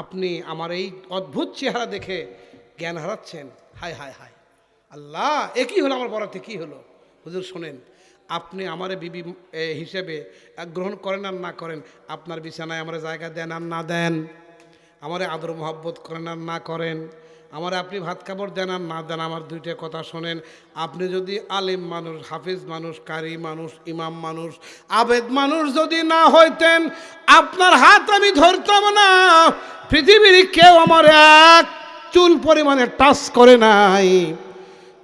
আপনি আমার এই অদ্ভুত চেহারা দেখে জ্ঞান হারাচ্ছেন। হায় হায় হায়। আল্লাহ একই হলো আমার বরাতে? কী হলো? হুজুর, শোনেন, আপনি আমার বিবি হিসেবে গ্রহণ করেন আর না করেন, আপনার বিছানায় আমার জায়গা দেন আর না দেন, আমার আদর মহব্বত করেন আর না করেন আমার আপনি ভাত কাপড় দেন আর না দেন, আমার দুইটা কথা শোনেন। আপনি যদি আলিম মানুষ, হাফিজ মানুষ, কারি মানুষ, ইমাম মানুষ, আবেদ মানুষ যদি না হইতেন, আপনার হাত আমি ধরতাম না। পৃথিবীর কেউ আমার এক চুল পরিমাণে টাচ করে নাই।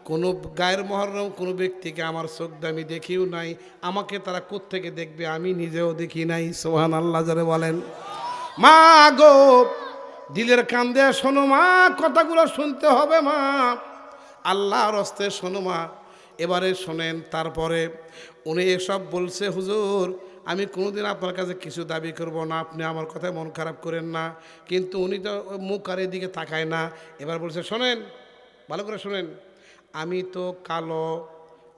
কোনো গায়ের মহরম, কোনো ব্যক্তিকে আমার চোখ দিয়ে আমি দেখিও নাই। আমাকে তারা কোত্থেকে দেখবে, আমি নিজেও দেখি নাই। সোহান আল্লাহ বলেন। মা গো দিলের কান দেয়া শোনো মা, কথাগুলো শুনতে হবে মা। আল্লাহর হস্তে শোনো মা। এবারে শোনেন, তারপরে উনি এসব বলছে, হুজুর, আমি কোনোদিন আপনার কাছে কিছু দাবি করব না, আপনি আমার কথায় মন খারাপ করেন না। কিন্তু উনি তো মুখ আর এদিকে তাকায় না। এবার বলছে, শোনেন, ভালো করে শোনেন, আমি তো কালো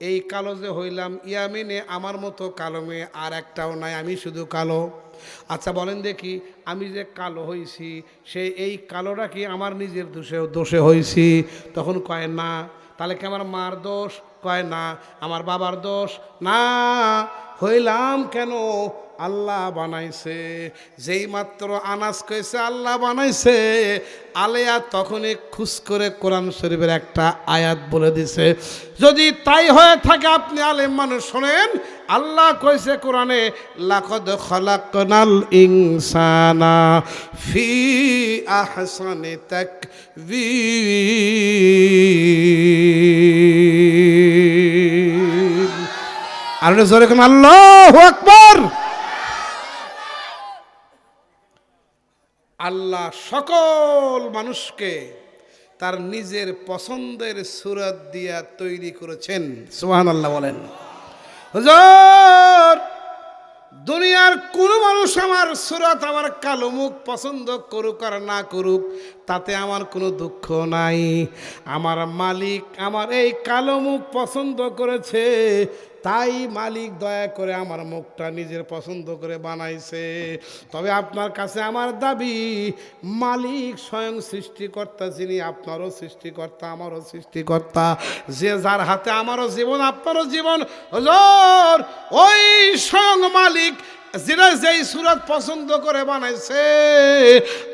এই কালো যে হইলাম, ইয়ামিনে আমার মতো কালো মেয়ে আর একটাও নাই, আমি শুধু কালো। আচ্ছা বলেন দেখি, আমি যে কালো হইছি, সে এই কালোটা কি আমার নিজের দোষে দোষে হইছি? তখন কয়, না। তাহলে কি আমার মার দোষ? কয়, না। আমার বাবার দোষ? না। হইলাম কেন? আল্লাহ বানাইছে। যেই মাত্র আনাজ কইছে, আল্লাহ বানাইছে। আলেয়া তখনই খুশ করে কোরআন শরীফের একটা আয়াত বলে দিছে। যদি তাই হয়ে থাকে, আপনি আলেম মানুষ শোনেন, আল্লাহ কইছে কোরআনে, লাকদ খলাকনাল ইনসানা ফি আহসানি তাকবীর। আর জোরে কোন, আল্লাহু আকবার। আল্লাহ সকল মানুষকে তার নিজের পছন্দের সুরত দিয়া তৈরি করেছেন। সুবহান আল্লাহ বলেন দুনিয়ার কোনো মানুষ আমার সুরত আমার কালো মুখ পছন্দ করুক আর না করুক, তাতে আমার কোনো দুঃখ নাই। আমার মালিক আমার এই কালো মুখ পছন্দ করেছে তাই মালিক দয়া করে আমার মুখটা নিজের পছন্দ করে বানাইছে। তবে আপনার কাছে আমার দাবি, মালিক স্বয়ং সৃষ্টিকর্তা, যিনি আপনারও সৃষ্টিকর্তা, আমারও সৃষ্টিকর্তা, যে যার হাতে আমারও জীবন, আপনারও জীবন। ওই স্বয়ং মালিক যেটা যেই সুরত পছন্দ করে বানাইছে,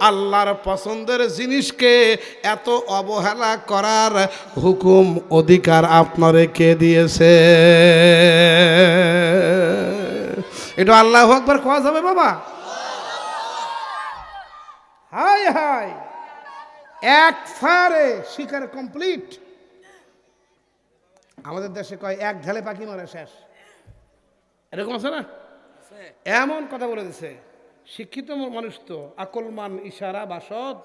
আল্লাহর পছন্দের জিনিসকে এত অবহেলা করার হুকুম, অধিকার আপনারে কে দিয়েছে? এটা আল্লাহ একবার খাওয়া যাবে বাবা? হাই হাই এক ফায়ারে শিকার কমপ্লিট। আমাদের দেশে কয়, এক ঢালে পাখি মারা শেষ। এরকম আছে না? এমন কথা বলে দিছে, শিক্ষিত মানুষ তো, আকলমান, ইশারা, বাসদ।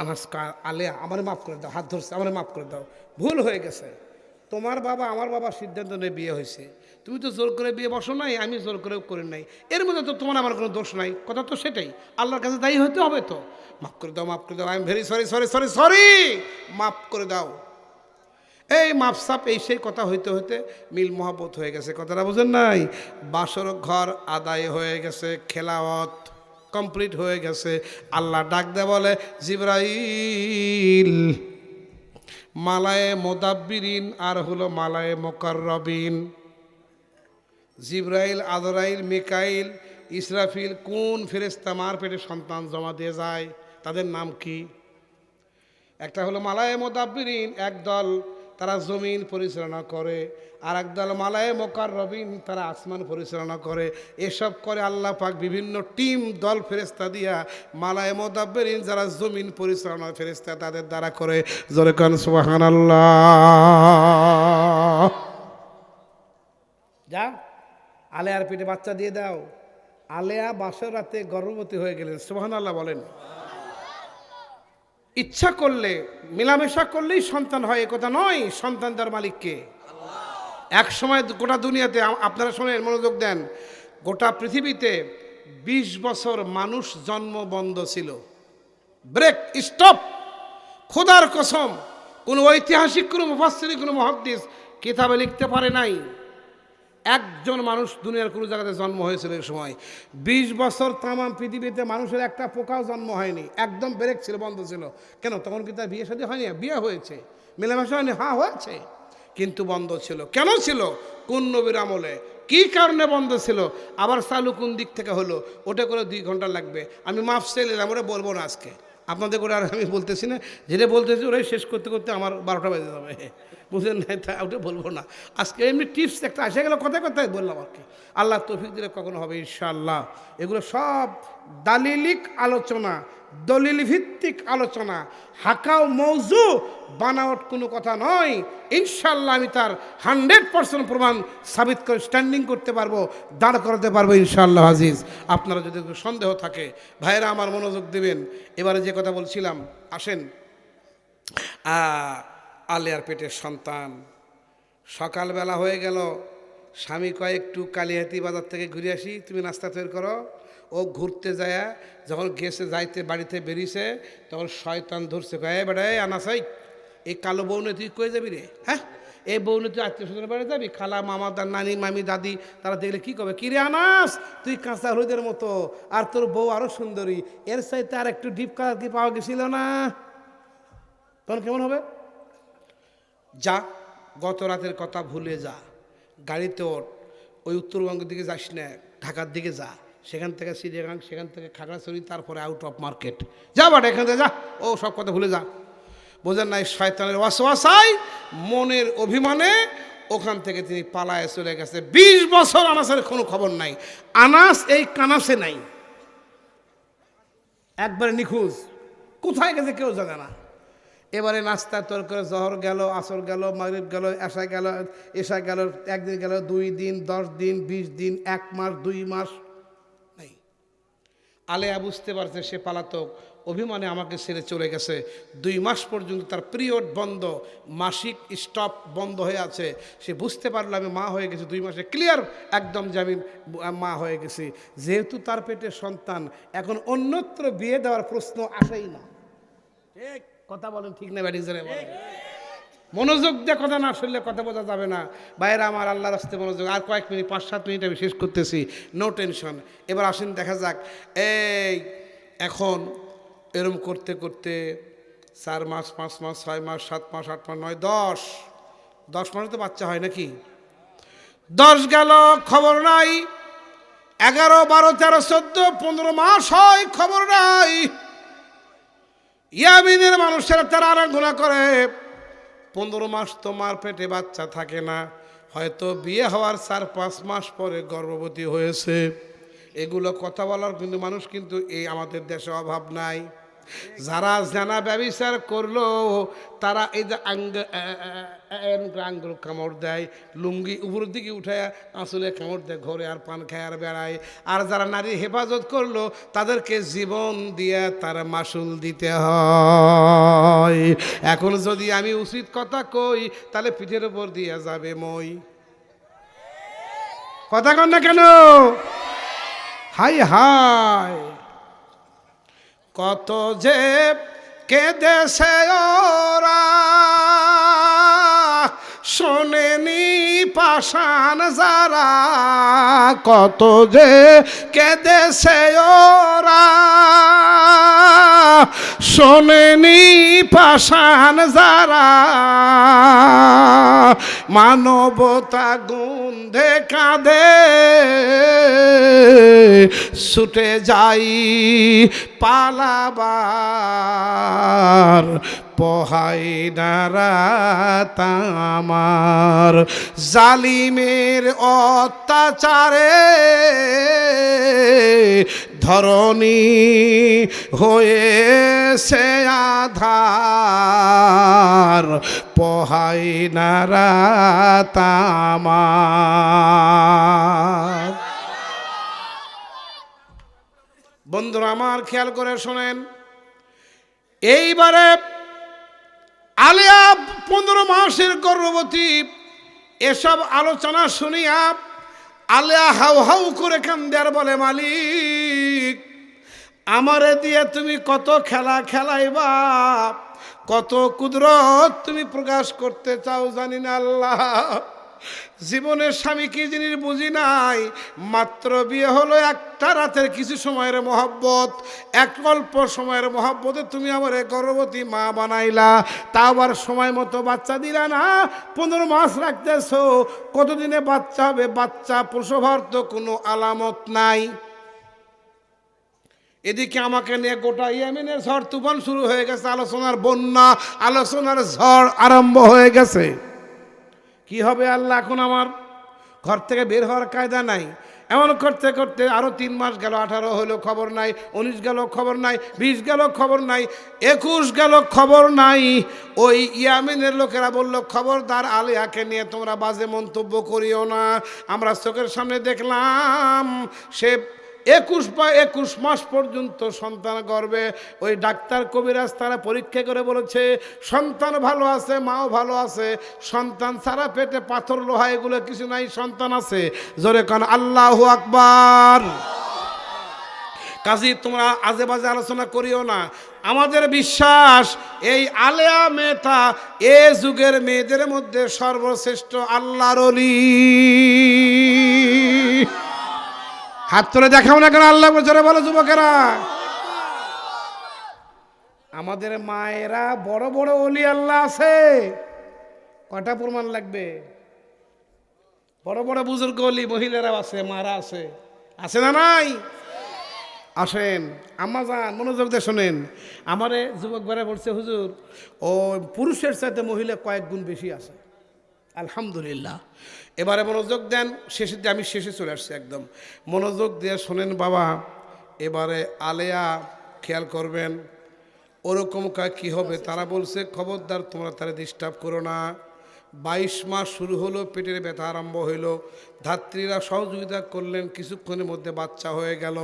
আনাস্কার আলেয়া, আমার মাফ করে দাও, হাত ধরছে, আমার মাফ করে দাও। ভুল হয়ে গেছে। তোমার বাবা, আমার বাবা সিদ্ধান্ত নিয়ে বিয়ে হয়েছে। তুমি তো জোর করে বিয়ে বসো নাই, আমি জোর করেও করি নাই। এর মধ্যে তো তোমার আমার কোনো দোষ নাই, কথা তো সেটাই। আল্লাহর কাছে দায়ী হতে হবে তো। মাফ করে দাও, মাফ করে দাও I am very sorry sorry sorry sorry মাফ করে দাও। এই মাপসাপ, এই সেই কথা হইতে হইতে মিল মহব্বত হয়ে গেছে। কথাটা বুঝেন নাই? বাসর ঘর আদায় হয়ে গেছে, খেলাওয়াত কমপ্লিট হয়ে গেছে। আল্লাহ ডাক দে বলে, জিব্রাইল, মালায়ে মোদাব্বিরিন আর হলো মালায়ে মোকাররবিন। জিব্রাইল আদরাইল মিকাইল, ইসরাফিল, কোন ফেরেস্তা মার পেটে সন্তান জমা দিয়ে যায়? তাদের নাম কি? একটা হলো মালায়ে মোদাব্বিরিন, একদল তারা জমিন পরিচালনা করে। আর একদল মালায়ে মোকার রবিন তারা আসমান পরিচালনা করে। এসব করে আল্লাহ পাক বিভিন্ন টিম, দল ফেরেস্তা দিয়া মালায়ে মোদাব্বিরিন যারা জমিন পরিচালনা ফেরেস্তা তাদের দ্বারা করে। জোরে কান সুবাহান আল্লাহ যা, আলেয়ার পেটে বাচ্চা দিয়ে দাও। আলেয়া বাসর রাতে গর্ভবতী হয়ে গেলেন। সুবাহান আল্লাহ বলেন। ইচ্ছা করলে, মেলামেশা করলেই সন্তান হয়, এ কথা নয়, সন্তান তার মালিককে। এক সময় গোটা দুনিয়াতে আপনারা শোনেন মনোযোগ দেন, গোটা পৃথিবীতে ২০ বছর মানুষ জন্ম বন্ধ ছিল। Break, stop! খোদার কসম, কোনো ঐতিহাসিক, কোনো মুফাসসির, কোনো মহাদ্দিস কিতাবে লিখতে পারে নাই। একজন মানুষ দুনিয়ার কোনো জায়গাতে জন্ম হয়েছিল এই সময়। বিশ বছর তামাম পৃথিবীতে মানুষের একটা পোকাও জন্ম হয়নি। একদম ব্রেক ছিল, বন্ধ ছিল। কেন? তখন কি তার বিয়ে সাথে হয়নি? বিয়ে হয়েছে। মেলামেশা হয়নি? হ্যাঁ হয়েছে। কিন্তু বন্ধ ছিল। কেন ছিল? কোন নবীর আমলে। কী কারণে বন্ধ ছিল? আবার চালু কোন দিক থেকে হলো। ওটা করে দুই ঘণ্টা লাগবে। আমি মাফ চাইলাম ওটা বলব না আজকে। আপনাদের করে আর আমি বলতেছি না। যেটা বলতেছি ওরাই শেষ করতে করতে আমার বারোটা বেজে যাবে। বুঝলেন না? তা ওটা বলব না। আজকে এমনি টিপস একটা আসে গেল, কথায় কথায় বললাম আর কি। আল্লাহ তৌফিক দিলে কখনো হবে ইনশাআল্লাহ। এগুলো সব দালিলিক আলোচনা দলিল ভিত্তিক আলোচনা, হাকাও মৌজু বানাওয়াট কোনো কথা নয়। ইনশাল্লাহ আমি তার হান্ড্রেড পার্সেন্ট প্রমাণ সাবিত করে স্ট্যান্ডিং করতে পারব, দাঁড় করাতে পারব ইনশাআল্লাহ আজিজ। আপনারা যদি সন্দেহ থাকে ভাইরা আমার মনোযোগ দেবেন। এবারে যে কথা বলছিলাম, আসেন। আলিয়ার পেটের সন্তান, সকালবেলা হয়ে গেল, স্বামী কয়েকটু কালিহাতি বাজার থেকে ঘুরে আসি, তুমি নাস্তা তৈরি করো। ও ঘুরতে যায় যখন গেছে, যাইতে বাড়িতে বেরিয়েছে, তখন শয়তান ধরছে, কয় বেড়ায় আনাসাই, এই কালো বউনে তুই কয়ে যাবি রে? হ্যাঁ? এই বউনে তুই আত্মীয় স্বজনের বাড়ি যাবি? খালা, মামা দার নানি, মামি, দাদি, তারা দেখলে কি করবে? কিরে আনাস, তুই কাঁচা হলুদের মতো, আর তোর বউ আরও সুন্দরী, এর সাইতে আর একটু ডিপ কালার কি পাওয়া গেছিল না? তখন কেমন হবে? যা, গত রাতের কথা ভুলে যা, গাড়িতে ওঠ, ওই উত্তরবঙ্গের দিকে যাস না, ঢাকার দিকে যা সেখান থেকে সিরিয়াগাং সেখান থেকে খাগড়াছড়ি, তারপরে আউট অফ মার্কেট যা বাট, এখান থেকে যা। ও, সব কথা ভুলে যা। বোঝেন নাই, শয়তানের ওয়াসওয়াসাই মনের অভিমানে ওখান থেকে তিনি পালায় চলে গেছে। বিশ বছর আনাসের কোনো খবর নাই। আনাস এই কানাসে নাই। একবারে নিখোঁজ। কোথায় গেছে কেউ জানে না। এবারে নাস্তা তোর করে জহর গেল, আসর গেল, মাগরিব গেল এসা গেল এসা গেল, একদিন গেল, দুই দিন, দশ দিন, বিশ দিন, এক মাস, দুই মাস আলেয়া বুঝতে পারছে সে পালাতক অভিমানে আমাকে ছেড়ে চলে গেছে। দুই মাস পর্যন্ত তার পিরিয়ড বন্ধ মাসিক স্টপ বন্ধ হয়ে আছে। সে বুঝতে পারল আমি মা হয়ে গেছি দুই মাসে ক্লিয়ার একদম যে আমি মা হয়ে গেছি। যেহেতু তার পেটে সন্তান এখন অন্যত্র বিয়ে দেওয়ার প্রশ্ন আসেই না। ঠিক কথা বলেন ঠিক না ব্যাটিং জানে বলেন। মনোযোগ দিয়ে কথা না শুনলে কথা বোঝা যাবে না। বাইরে আমার আল্লাহ রাস্তে মনোযোগ। আর কয়েক মিনিট, পাঁচ, সাত মিনিট আমি শেষ করতেছি। নো টেনশন এবার আসেন, দেখা যাক। এই, এখন এরম করতে করতে চার মাস, পাঁচ মাস, ছয় মাস, সাত মাস, আট মাস, নয়, দশ। দশ মাসে তো বাচ্চা হয় নাকি? দশ গেল, খবর নাই। এগারো, বারো, তেরো, চোদ্দ, পনেরো মাস হয়, খবর নাই। ইয়ামিনের মানুষেরা তারা আরাধনা করে। পনেরো মাস তোমার পেটে বাচ্চা থাকে না। হয়তো বিয়ে হওয়ার চার পাঁচ মাস পরে গর্ভবতী হয়েছে। এগুলো কথা বলার কিন্তু মানুষ কিন্তু এই আমাদের দেশে অভাব নাই। যারা জানা ব্যবচার করল, তারা এই যে আঙ্গ আঙ্গুল কামড় দেয়, লুঙ্গি উপরের দিকে উঠায় আসলে কামড় দেয়, ঘরে আর পান খায় আর বেড়ায়। আর যারা নারী হেফাজত করল, তাদেরকে জীবন দিয়ে তার মাসুল দিতে হয়। এখন যদি আমি উচিত কথা কই, তাহলে পিঠের উপর দিয়ে যাবে মই। কথা কন না কেন? Hi hi. কত যে কেঁদেছে ওরা। শোনেনি পাষাণ যারা কত যে কেঁদেছে ওরা। শোনেনি পাষাণ যারা মানবতা গুণ দেখা দে ছুটে যাই পালাবার পহাই নারাত আমার জালিমের অত্যাচারে ধরণী হয়েছে আধার। পহাই নারাত বন্ধুরা, আমার খেয়াল করে শোনেন। এইবারে আলিয়া, পনেরো মাসের গর্ভবতী। এসব আলোচনা শুনিয়া আলিয়া হাউ হাউ করে কান্দার বলে, মালিক, আমারে দিয়ে তুমি কত খেলা খেলাইবা, কত কুদরত তুমি প্রকাশ করতে চাও জানি না আল্লাহ। জীবনের স্বামী কি জিনিস বুঝি নাই? মাত্র বিয়ে হলো একটা রাতের কিছু সময়ের মহব্বত, এক অল্প সময়ের মহব্বতে তুমি আমার গর্ভবতী মা বানাইলা। তা আবার সময় মতো বাচ্চা দিলা না? পনেরো মাস রাখতেছো। কতদিনে বাচ্চা হবে? বাচ্চা প্রসভার তো কোনো আলামত নাই। এদিকে আমাকে নিয়ে গোটা ইয়ামিনের ঝড় তুফান শুরু হয়ে গেছে, আলোচনার বন্যা, আলোচনার ঝড় আরম্ভ হয়ে গেছে। কি হবে আল্লাহ এখন আমার? ঘর থেকে বের হওয়ার কায়দা নাই। এমন করতে করতে আরও তিন মাস গেল, আঠারো হলো খবর নাই, উনিশ গেল খবর নাই, বিশ গেল খবর নাই, একুশ গেল খবর নাই। ওই ইয়ামিনের লোকেরা বলল, খবরদার আলিয়াকে নিয়ে তোমরা বাজে মন্তব্য করিও না। আমরা চোখের সামনে দেখলাম, সে একুশ বা একুশ মাস পর্যন্ত সন্তান গর্বে। ওই ডাক্তার কবিরাজ তারা পরীক্ষা করে বলেছে, সন্তান ভালো আছে, মাও ভালো আছে, সন্তান সারা পেটে পাথর, লোহা এগুলো কিছু নাই, সন্তান আছে। জোরে কান, আল্লাহ আকবার। কাজী, তোমরা আজে বাজে আলোচনা করিও না। আমাদের বিশ্বাস, এই আলেয়া মেয়েটা এ যুগের মেয়েদের মধ্যে সর্বশ্রেষ্ঠ আল্লাহর অলি। হাত তুলে দেখাও না কেন আল্লাহ জোরে বলো যুবকেরা। আমাদের মায়েরা বড় বড় অলি আল্লাহ আছে। কটা প্রমাণ লাগবে? বড় বড় বুজুর্গ অলি মহিলারাও আছে, মারা আছে। আছে না নাই? আসেন, আম্মা যান, মনোযোগ দিয়ে শোনেন। আমারে যুবক বেড়া বলছে, হুজুর, ও পুরুষের সাথে মহিলা কয়েক গুণ বেশি আছে। আলহামদুলিল্লাহ। এবারে মনোযোগ দেন শেষে দিয়ে আমি শেষে চলে আসছি একদম। মনোযোগ দিয়ে শোনেন বাবা, এবারে আলেয়া খেয়াল করবেন, ওরকম কাজ কী হবে? তারা বলছে, খবরদার, তোমরা তারা ডিস্টার্ব করো না। বাইশ মাস শুরু হলো, পেটের ব্যথা আরম্ভ হইল। ধাত্রীরা সহযোগিতা করলেন, কিছুক্ষণের মধ্যে বাচ্চা হয়ে গেল।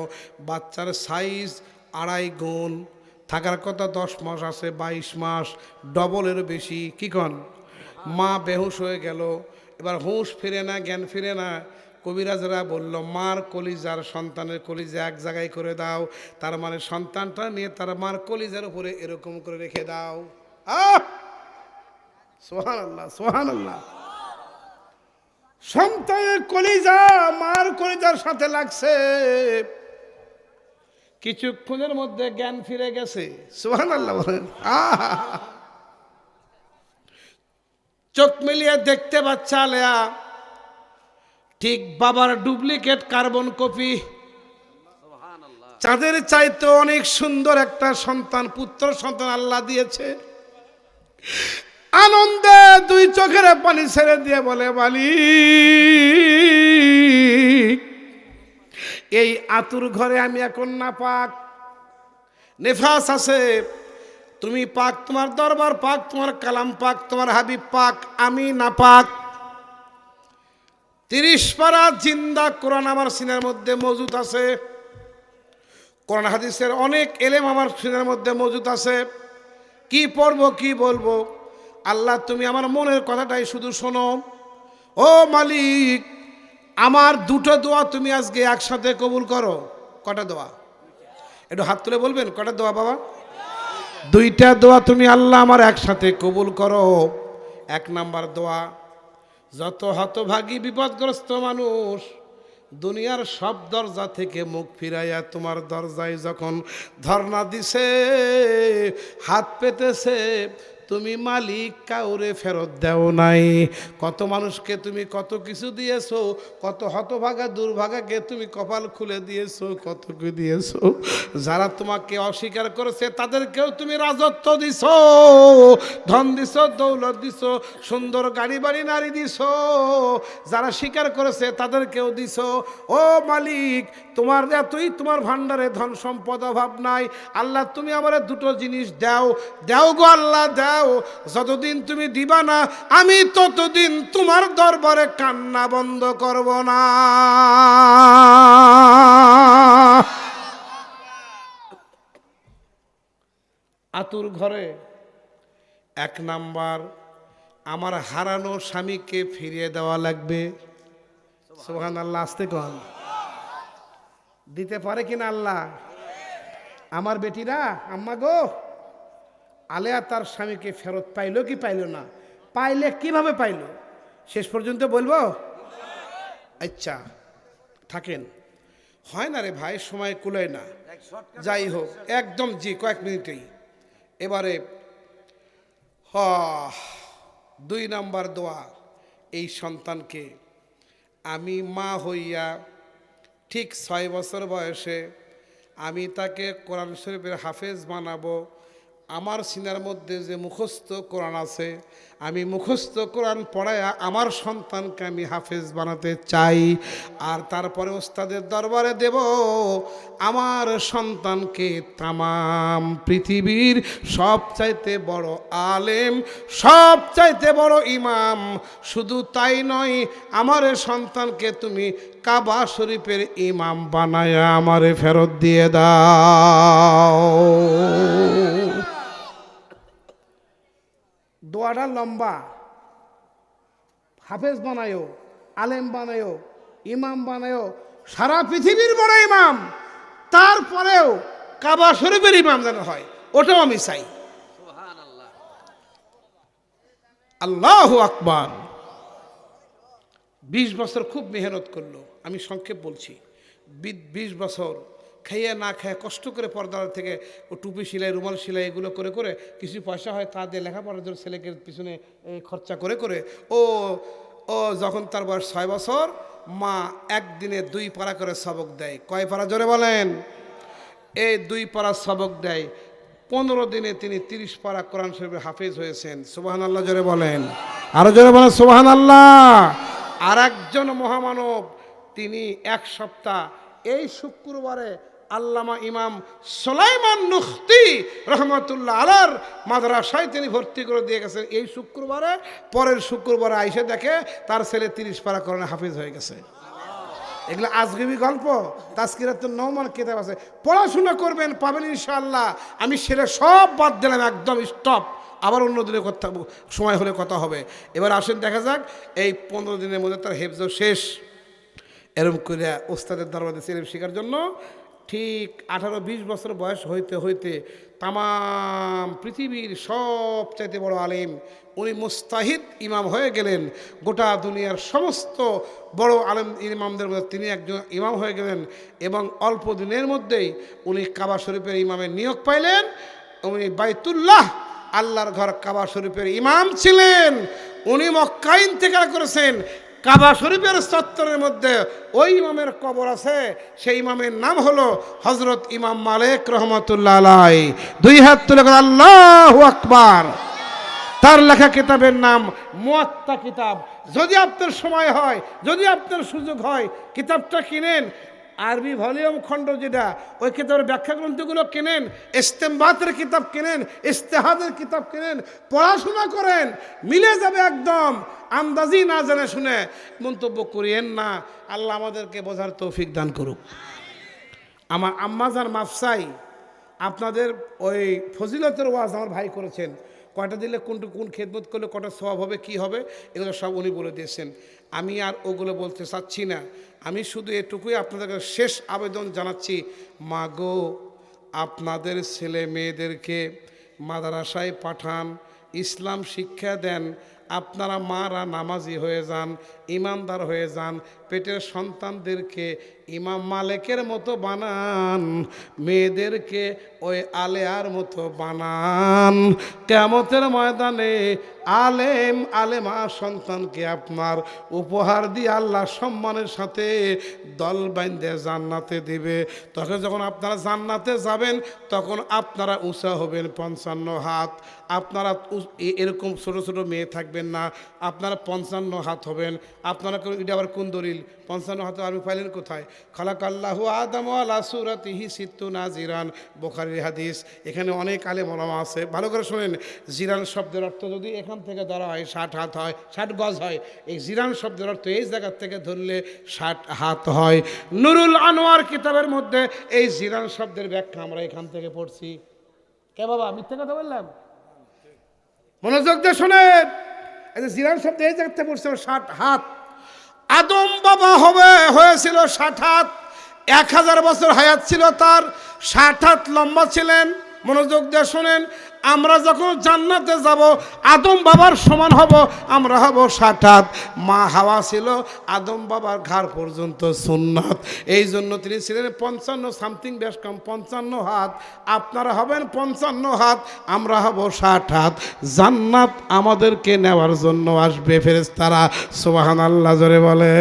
বাচ্চার সাইজ আড়াই গুণ। থাকার কথা দশ মাস আছে, বাইশ মাস ডবলেরও বেশি। কী কন? মা বেহুশ হয়ে গেল। এবার হুঁশ ফিরে না, জ্ঞান ফিরে না। কবিরাজরা বলল, মার কলিজার সন্তানের কলিজা এক জায়গায় করে দাও। তার মানে সন্তানটা নিয়ে তার মার কলিজার উপরে এরকম করে রেখে দাও। সোহান আল্লাহ সোহান আল্লাহ সন্তানের কলিজা মার কলিজার সাথে লাগছে। কিছুক্ষণের মধ্যে জ্ঞান ফিরে গেছে। সোহান আল্লাহ বলেন। আহা! চোখ মিলিয়ে দেখতে পাচ্ছে আলেয়া। ঠিক বাবার ডুপ্লিকেট কার্বন কপি। চাঁদের চাইতে অনেক সুন্দর একটা সন্তান পুত্র সন্তান আল্লাহ দিয়েছে। আনন্দে দুই চোখের পানি ছেড়ে দিয়ে বলে বালি এই আতুর ঘরে আমি এখন না পাক নেফাস আছে। তুমি পাক, তোমার দরবার পাক, তোমার কালাম পাক, তোমার হাবিব পাক, আমি না পাক। তিরিশ পারা জিন্দা কোরআন আমার সিনের মধ্যে মজুদ আছে। কোরআন হাদিসের অনেক এলেম আমার সিনের মধ্যে মজুদ আছে। কি পড়ব, কি বলব? আল্লাহ, তুমি আমার মনের কথাটাই শুধু শোনো। ও মালিক, আমার দুটো দোয়া তুমি আজকে একসাথে কবুল করো। কটা দোয়া? একটু হাত তুলে বলবেন, কটা দোয়া বাবা? দুইটা দোয়া তুমি আল্লাহ আমার একসাথে কবুল করো। এক নাম্বার দোয়া, যত হতভাগী, বিপদগ্রস্ত মানুষ, দুনিয়ার সব দরজা থেকে মুখ ফিরাইয়া তোমার দরজায় যখন ধর্ণা দিছে, হাত পেতেছে তুমি মালিক, কাউরে ফেরত দেও নাই। কত মানুষকে তুমি কত কিছু দিয়েছ, কত হতভাগা, দুর্ভাগাকে তুমি কপাল খুলে দিয়েছ, কত কি দিয়েছ। যারা তোমাকে অস্বীকার করেছে, তাদেরকেও তুমি রাজত্ব দিছো, ধন দিছো, দৌলত দিছো, সুন্দর গাড়ি বাড়ি নারী দিছো। যারা স্বীকার করেছে, তাদেরকেও দিছো। ও মালিক তোমার এতই তোমার ভান্ডারে ধন সম্পদ অভাব নাই। আল্লাহ, তুমি আমার দুটো জিনিস দাও। দাও গো আল্লাহ, দাও। যতদিন তুমি দিবা না, আমি ততদিন তোমার দরবারে কান্না বন্ধ করব না। আতুর ঘরে এক নাম্বার, আমার হারানো স্বামীকে ফিরিয়ে দেওয়া লাগবে। সোহান আল্লাহ আসতে কন। দিতে পারে কিনা আল্লাহ? আমার বেটিরা, আম্মা গো, আলেয়া তার স্বামীকে ফেরত পাইলো কি পাইলো না? পাইলে কীভাবে পাইলো? শেষ পর্যন্ত বলব? আচ্ছা থাকেন। হয় না রে ভাই, সময় কুলোয় না। যাই হোক, একদম জি কয়েক মিনিটেই। এবারে হ দুই নাম্বার দোয়া, এই সন্তানকে আমি মা হইয়া ঠিক ছয় বছর বয়সে আমি তাকে কোরআন শরীফের হাফেজ বানাবো। আমার সিনার মধ্যে যে মুখস্থ কোরআন আছে, আমি মুখস্থ কোরআন পড়ায়া আমার সন্তানকে আমি হাফেজ বানাতে চাই। আর তারপরে ওস্তাদের দরবারে দেব আমার সন্তানকে তামাম। পৃথিবীর সবচাইতে বড় আলেম, সবচাইতে বড় ইমাম। শুধু তাই নয়, আমার সন্তানকে তুমি কাবা শরীফের ইমাম বানায় আমারে ফেরত দিয়ে দাও। দোয়াটা লম্বা। হাফেজ বানায়ো, আলেম বানায়ো, ইমাম বানায়ো, সারা পৃথিবীর বড় ইমাম। তারপরেও কাবা শরীফের ইমাম যেন হয়, ওটাও আমি চাই। আল্লাহ আকবার। বিশ বছর খুব মেহনত করল। আমি সংক্ষেপ বলছি। বিশ বছর খাইয়ে না খায় কষ্ট করে পর্দার থেকে ও টুপি সেলাই, রুমাল সেলাই এগুলো করে করে কিছু পয়সা হয় তা দিয়ে লেখাপড়ার জন্য ছেলেকে পিছনে খরচা করে করে। ও ও যখন তার বয়স ছয় বছর, মা একদিনে দুই পারা করে সবক দেয়। কয় পারা জোরে বলেন? এই দুই পারা সবক দেয়। পনেরো দিনে তিনি তিরিশ পারা কোরআন শরীফের হাফেজ হয়েছেন। সুবাহান আল্লাহ জোরে বলেন। আরও জোরে বলেন সুবাহান আল্লাহ আর একজন মহামানব তিনি এক সপ্তাহ এই শুক্রবারে আল্লামা ইমাম সোলাইমান নুখতি রহমতুল্লাহ আলার মাদ্রাসায় তিনি ভর্তি করে দিয়ে গেছেন। এই শুক্রবারে, পরের শুক্রবারে আইসে দেখে তার ছেলে তিরিশ পারা করণে হাফিজ হয়ে গেছে। এগুলো আজগবি গল্প তাস্কিরাত নৌমান কেতাব আছে। পড়াশোনা করবেন, পাবেন ইনশাআল্লাহ। আমি সেরে সব বাদ দিলাম, একদম স্টপ আবার অন্য দিনে কথা সময় হলে কথা হবে। এবার আসেন, দেখা যাক, এই পনেরো দিনের মধ্যে তার হেফজ শেষ। এরম করে ওস্তাদের দরবারে সেরেম শেখার জন্য ঠিক আঠারো, বিশ বছর বয়স হইতে হইতে তামাম পৃথিবীর সবচাইতে বড় আলিম, উনি মুস্তাহিদ ইমাম হয়ে গেলেন। গোটা দুনিয়ার সমস্ত বড় আলেম ইমামদের মধ্যে তিনি একজন ইমাম হয়ে গেলেন এবং অল্প দিনের মধ্যেই উনি কাবা শরীফের ইমামের নিয়োগ পাইলেন। উনি বাইতুল্লাহ, আল্লাহর ঘর কাবা শরীফের ইমাম ছিলেন। উনি মক্কা ইন্তেকার করেছেন। কাবা শরীফের চত্বরের মধ্যে ওই ইমামের কবর আছে। সেই ইমামের নাম হলো হজরত ইমাম মালিক রহমতুল্লাহ আলাই দুই হাত তুলে আল্লাহ আকবার। তার লেখা কিতাবের নাম মোয়াত্তা কিতাব। যদি আপনার সময় হয়, যদি আপনার সুযোগ হয়, কিতাবটা কিনেন। আরবি ভলিউম খণ্ড যেটা, ওই কিতাবের ব্যাখ্যা গ্রন্থগুলো কেনেন, ইস্তেমবাতের কিতাব কেনেন, ইস্তেহাদের কিতাব কেনেন, পড়াশোনা করেন, মিলে যাবে একদম আন্দাজি না জেনে শুনে, মন্তব্য করিয়েন না, আল্লাহ আমাদেরকে বোঝার তৌফিক দান করুক। আমার আম্মাজার মাফসাই, আপনাদের ওই ফজিলতের ওয়াজ আমার ভাই করেছেন কয়টা দিলে কোনটু কোন খেদমত করলে, কটা স্বভাব হবে, কী হবে, এগুলো সব উনি বলে দিয়েছেন। আমি আর ওগুলো বলতে চাচ্ছি না। আমি শুধু এটুকুই আপনাদের শেষ আবেদন জানাচ্ছি। মা গো, আপনাদের ছেলে মেয়েদেরকে মাদারাসায় পাঠান, ইসলাম শিক্ষা দেন, আপনারা মারা নামাজি হয়ে যান, ইমানদার হয়ে যান পেটের সন্তানদেরকে ইমাম মালেকের মতো বানান, মেয়েদেরকে ওই আলেয়ার মতো বানান। কেমতের ময়দানে আলেম, আলেমা সন্তানকে আপনার উপহার দিয়ে আল্লাহ সম্মানের সাথে দল বাইন্দে জান্নাতে দিবে। তখন যখন আপনারা জান্নাতে যাবেন, তখন আপনারা উঁচা হবেন, পঞ্চান্ন হাত। আপনারা এরকম ছোট ছোট মেয়ে থাকবেন না। আপনারা পঞ্চান্ন হাত হবেন। আপনারা এটা আবার কোন পঞ্চান্ন হাত আমি পাইলেন কোথায়? খালাক আল্লাহ আদম আলা সুরাতিহি সিত্তু না জিরান। বোখারির হাদিস, এখানে অনেক আলে মলামা আছে। ভালো করে শোনেন, জিরান শব্দের অর্থ যদি এখান থেকে ধরা হয় ষাট হাত হয়, ষাট গজ হয়, এই জিরান শব্দের অর্থ এই জায়গার থেকে ধরলে ষাট হাত হয়। নুরুল আনোয়ার কিতাবের মধ্যে এই জিরান শব্দের ব্যাখ্যা আমরা এখান থেকে পড়ছি। কে বাবা, মিথ্যে কথা বললাম? মনোযোগ দিয়ে শোনেন জিরান শব্দ এই জায়গাতে পড়ছে, ষাট হাত। আদম বাবা হবে, হয়েছিল ষাট হাত। এক হাজার বছর হায়াত ছিল তার। ষাট হাত লম্বা ছিলেন। মনোযোগ দিয়ে শোনেন, আমরা যখন জান্নাতে যাব, আদম বাবার সমান হব, আমরা হব হাত মা হাওয়া ছিল, আদম বাবার ঘাড় পর্যন্ত সুন্নাত। এই জন্য তিনি ছিলেন পঞ্চান্ন সামথিং বেশ কম, পঞ্চান্ন হাত। আপনারা হবেন পঞ্চান্ন হাত, আমরা হব ষাট হাত জান্নাত আমাদেরকে নেওয়ার জন্য আসবে ফেরেস্তারা সোবাহান আল্লাহ জোরে বলে